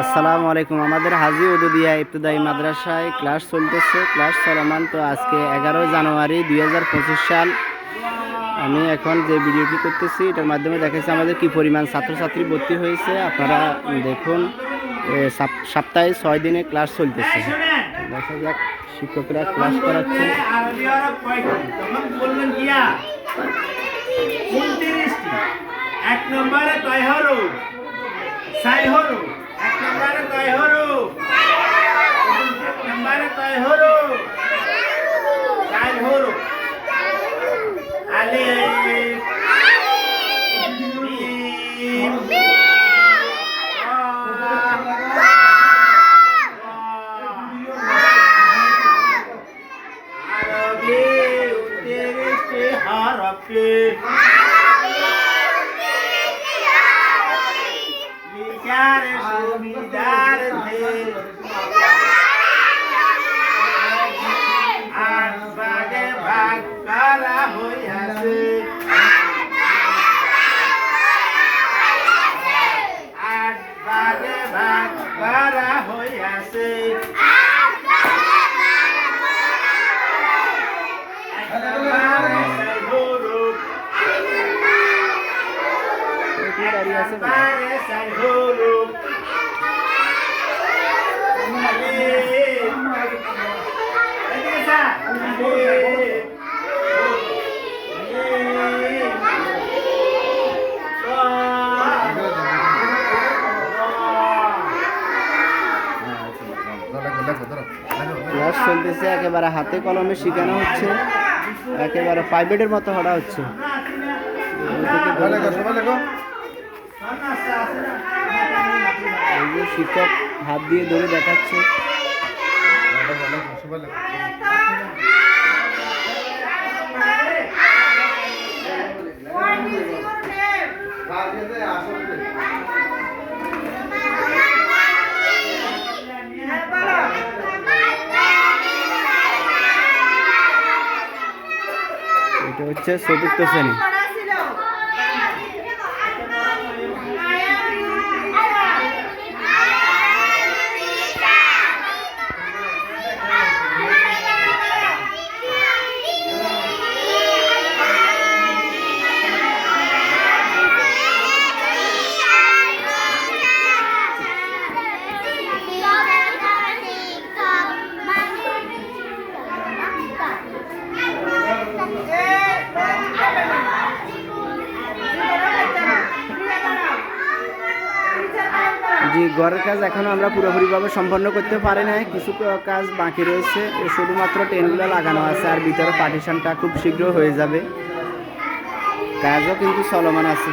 আসসালামু আলাইকুম। আমাদের হাজি উদুদিয়া ইবতদায়ী মাদ্রাসায় ক্লাস চলতেছে। ক্লাস চলমান তো আজকে এগারোই জানুয়ারি দুই হাজার পঁচিশ সাল। আমি এখন যে ভিডিওটি করতেছি, এটার মাধ্যমে দেখাচ্ছি আমাদের কি পরিমাণ ছাত্রছাত্রী ভর্তি হয়েছে। আপনারা দেখুন সপ্তাহে ছয় দিনে ক্লাস চলতেছে। দেখা যাক শিক্ষকরা ক্লাস করাচ্ছে। আরবি আরব হরফে লিখার সুবিধার আট ভাগে ভাগ করা হইয়াছে। আট ভাগে ভাগ করা হইয়াছে। এখানে দাঁড়িয়ে আছে বলে। একবারে ক্লাস চলতেছে হাতে কলমে শেখানো হচ্ছে। একেবারে প্রাইভেটের মতো হওয়া হচ্ছে। এই যে শিক্ষক হাত দিয়ে ধরে দেখাচ্ছে। এটা হচ্ছে চতুর্থ শ্রেণি। জি ঘরের কাজ এখনও আমরা পুরোপুরিভাবে সম্পন্ন করতে পারি নাই। কিছু কাজ বাকি রয়েছে। শুধুমাত্র টেনগুলো লাগানো আছে আর ভিতরে পার্টিশনটা খুব শীঘ্র হয়ে যাবে। কাজও কিন্তু চলমান আছে।